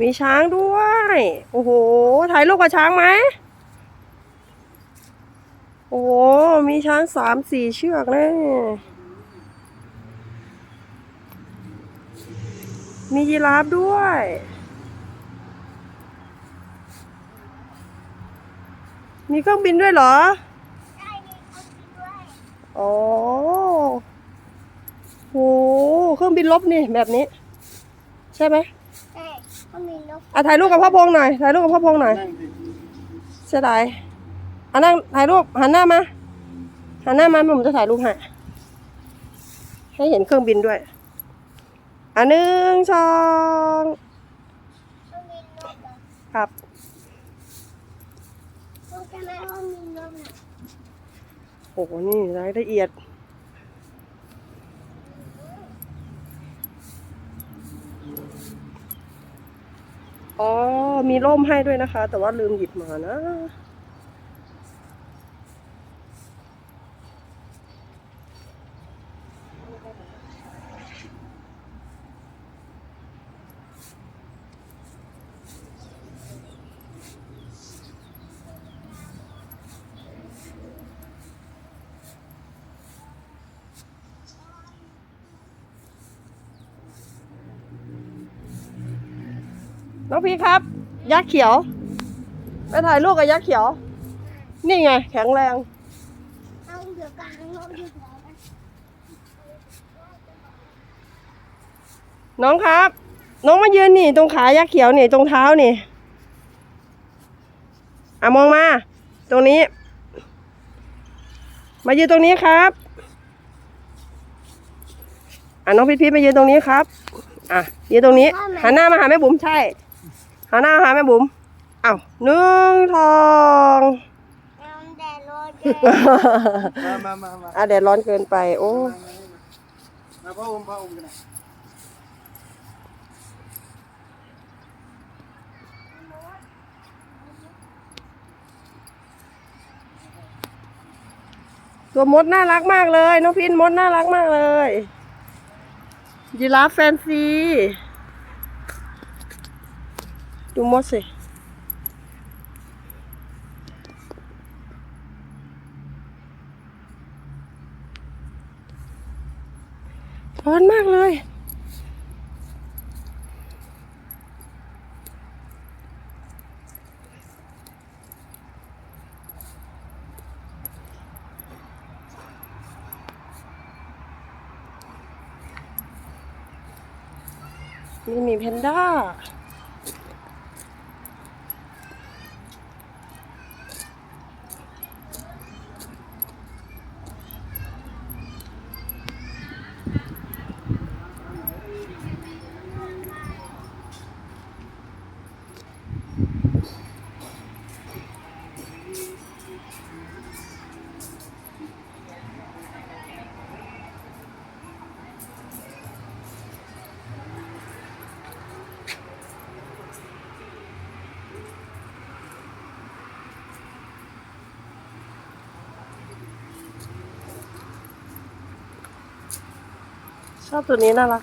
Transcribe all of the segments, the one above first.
มีช้างด้วย โอ้โห ถ่ายรูปกับช้างไหม โอ้โห มีช้างสามสี่เชือกเลยมียีราฟด้วย มีเครื่องบินด้วยเหรอได้มีคนกินด้วยอ๋อโห เครื่องบินลบนี่แบบนี้ ใช่ไหมใช่ก็มีนก อะถ่ายรูปกับพ่อพงษ์หน่อย ถ่ายรูปกับพ่อพงษ์หน่อย นั่งสิเสียดายอะนั่งถ่ายรูปหันหน้ามา หันหน้ามาผมจะถ่ายรูปให้ ให้เห็นเครื่องบินด้วย อะหนึ่งสองก็มีนกเหรอครับนกใช่ไหมว่ามีนกนะโอ้โหนี่รายละเอียด อ๋อ มีร่มให้ด้วยนะคะ แต่ว่าลืมหยิบมานะ น้องพีครับ ยักษ์เขียว ไปถ่ายรูปกับยักษ์เขียว นี่ไง แข็งแรงเอาเดี๋ยวกลางนกดีกว่านะน้องครับ น้องมายืนนี่ ตรงขายักษ์เขียวนี่ ตรงเท้านี่อะมองมา ตรงนี้ มายืนตรงนี้ครับอะน้องพีทพีทมายืนตรงนี้ครับ อะยืนตรงนี้ หันหน้ามาหาแม่บุ๋มใช่ หันหน้ามาหาแม่บุ๋มอ้าวหนึ่งทองเอาแดดร้อนแกมามามามาอะแดดร้อนเกินไป โอ้ มาพ่ออมพ่ออมกันนะตัวมดน่ารักมากเลยน้องพินมดน่ารักมากเลยยีราฟแฟนซี ดูมดสิ ร้อนมากเลยนี่มีแพนด้า ชอบตัวนี้น่ารัก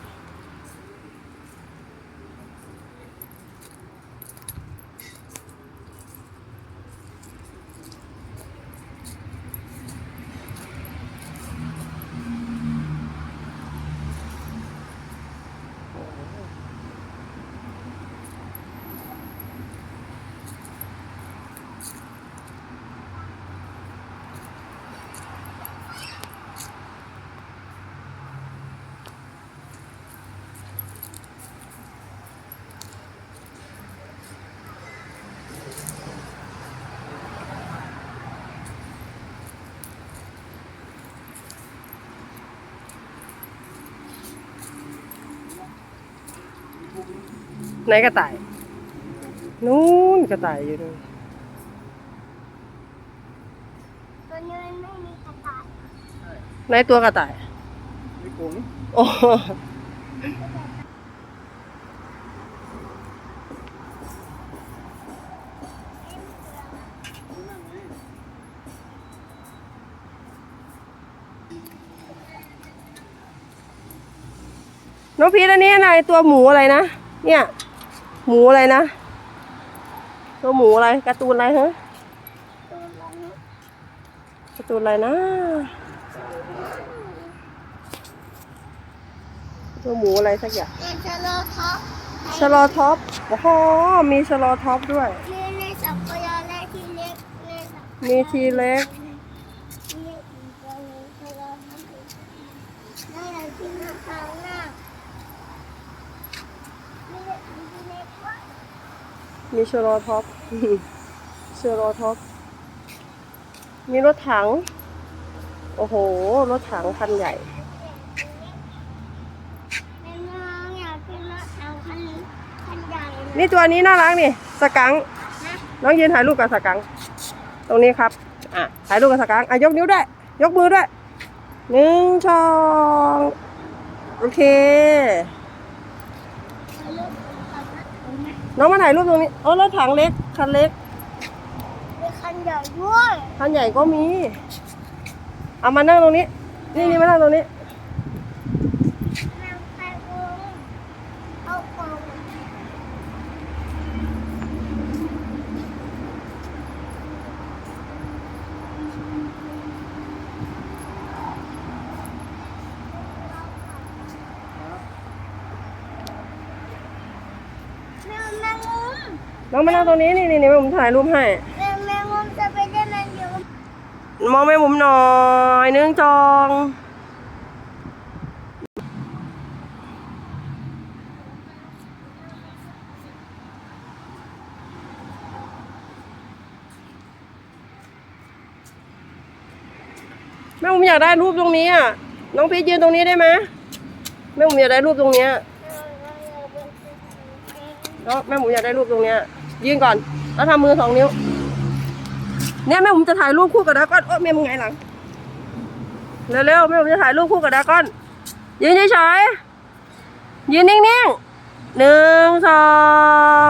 ไหนกระต่าย นู้นกระต่ายอยู่นู่นตัวนี้มันไม่มีกระต่ายไหนตัวกระต่ายไม่กงโอ้น้องพีทอันนี้อะไรตัวหมูอะไรนะ เนี่ย หหมูอะไรนะตัวหมูอะไรการ์ตูนอะไรฮะตัวนั้นการ์ตูนอะไรนะตัวหมูอะไรสักอย่างเป็นชะโลท็อปชะลอท็อปโอ้โหมีชะลอท็อปด้วย มีในสัปยาและที่เล็กในสัปมีทีเล็กมีอีกตัวหนึงชะโลท็อปนั่นแหละที่หน้าทางหน้า มีเล็กมีเล็กกว่ามีชะลอท็อปชะลอท็อป มีรถถัง โอ้โห รถถังคันใหญ่ในเมืองอยากกินรถถังคันคันใหญ่เลยนี่ตัวนี้น่ารักนี่ สกังค์นะน้องยืนถ่ายรูปกับสกังค์ตรงนี้ครับ อะ ถ่ายรูปกับสกังค์อะ ยกนิ้วด้วย ยกมือด้วย หนึ่งสอง โอเค รถถังคันใหญ่ น้องมาถ่ายรูปตรงนี้โอ้รถถังเล็กคันเล็กมีคันใหญ่ด้วยคันใหญ่ก็มี เอามานั่งตรงนี้ นี่นี่มานั่งตรงนี้นางไข่มุงเอากล่อง แมวแมงมุม น้องมานั่งตรงนี้นี่นี่นี่ผมถ่ายรูปให้แมวแมงมุมจะไปได้แมงเดียวมองแม่มุมหน่อยหนึ่งจองแม่ผมอยากได้รูปตรงนี้อะ น้องพีชยืนตรงนี้ได้ไหมแม่ผมอยากได้รูปตรงเนี้ยเนาะแม่ผมอยากได้รูปตรงเนี้ย ยืนก่อน แล้วทำมือสองนิ้ว เนี่ยแม่ผมจะถ่ายรูปคู่กับดาก้อนโอ้แม่มึงไงหลัง เร็วๆแม่ผมจะถ่ายรูปคู่กับดาก้อน ยืนเฉยๆยืนนิ่งๆหนึ่งสอง